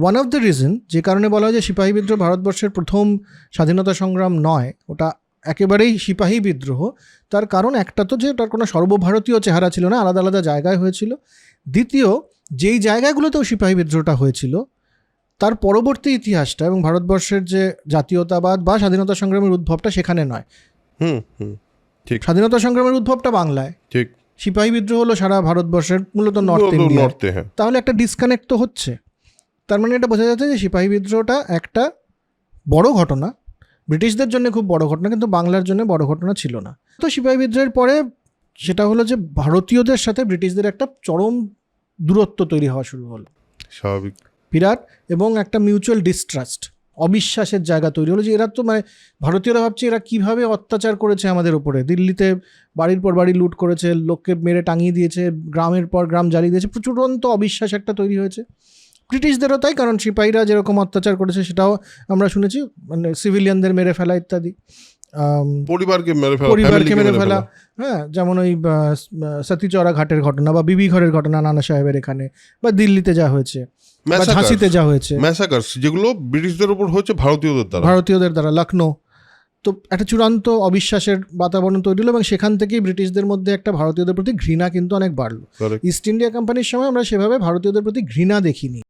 One of the reason যে কারণে বলা হয় যে সিপাহী বিদ্রোহ ভারতবর্ষের প্রথম স্বাধীনতা সংগ্রাম নয় ওটা একেবারেই সিপাহী বিদ্রোহ। তার কারণ একটা তো যে ওটার কোনো সর্বভারতীয় চেহারা ছিল না আলাদা আলাদা জায়গায় হয়েছিল। দ্বিতীয় যেই জায়গাগুলোতেও সিপাহী বিদ্রোহটা হয়েছিল তার পরবর্তী ইতিহাসটা এবং ভারতবর্ষের যে জাতীয়তাবাদ বা স্বাধীনতা সংগ্রামের উদ্ভবটা সেখানে নয়। হুম হুম স্বাধীনতা সংগ্রামের উদ্ভবটা বাংলায়। ঠিক। সিপাহী বিদ্রোহ হলো সারা ভারতবর্ষের মূলত নর্থ ইন্ডিয়া হ্যাঁ। তাহলে একটা ডিসকানেক্ট তো হচ্ছে। তার মানে এটা বোঝা যাচ্ছে যে সিপাহী বিদ্রোহটা একটা বড় ঘটনা। ব্রিটিশদের জন্য খুব বড় ঘটনা কিন্তু বাংলার জন্য বড় ঘটনা ছিল না। তো সিপাহী বিদ্রোহের পরে সেটা হলো যে ভারতীয়দের সাথে ব্রিটিশদের একটা চরম দূরত্ব তৈরি হওয়া শুরু হলো। স্বাভাবিক। বিরাট এবং একটা মিউচুয়াল ডিস্ট্রাস্ট অবিশ্বাসের জায়গা তৈরি হলো যে এরা তো মানে ভারতীয়রা ভাবছে এরা কীভাবে অত্যাচার করেছে আমাদের উপরে। দিল্লিতে বাড়ির পর বাড়ি লুট করেছে লোককে মেরে টাঙিয়ে দিয়েছে গ্রামের পর গ্রাম জ্বালিয়ে দিয়েছে প্রচুরন্ত অবিশ্বাস একটা তৈরি হয়েছে। ব্রিটিশদেরও তাই কারণ সিপাহীরা যেরকম অত্যাচার করেছে সেটাও আমরা শুনেছি মানে সিভিলিয়ানদের মেরে ফেলা ইত্যাদি। পরিবারকে মেরে ফেলা পরিবারকে মেরে ফেলা। হ্যাঁ যেমন ওই আহ, সতীচড়া ঘাটের ঘটনা বা বিবি ঘরের ঘটনা নানা সাহেবের এখানে বা দিল্লিতে যা হয়েছে ঝাঁসিতে যা হয়েছে। ম্যাসাকার্স যেগুলো ব্রিটিশদের উপর হচ্ছে ভারতীয়দের দ্বারা। ভারতীয়দের দ্বারা লখনৌ তো একটা চূড়ান্ত অবিশ্বাসের বাতাবরণ তৈরি হলো এবং সেখান থেকেই ব্রিটিশদের মধ্যে একটা ভারতীয়দের প্রতি ঘৃণা কিন্তু অনেক বাড়লো। ইস্ট ইন্ডিয়া কোম্পানির সময় আমরা সেভাবে ভারতীয়দের প্রতি ঘৃণা দেখিনি।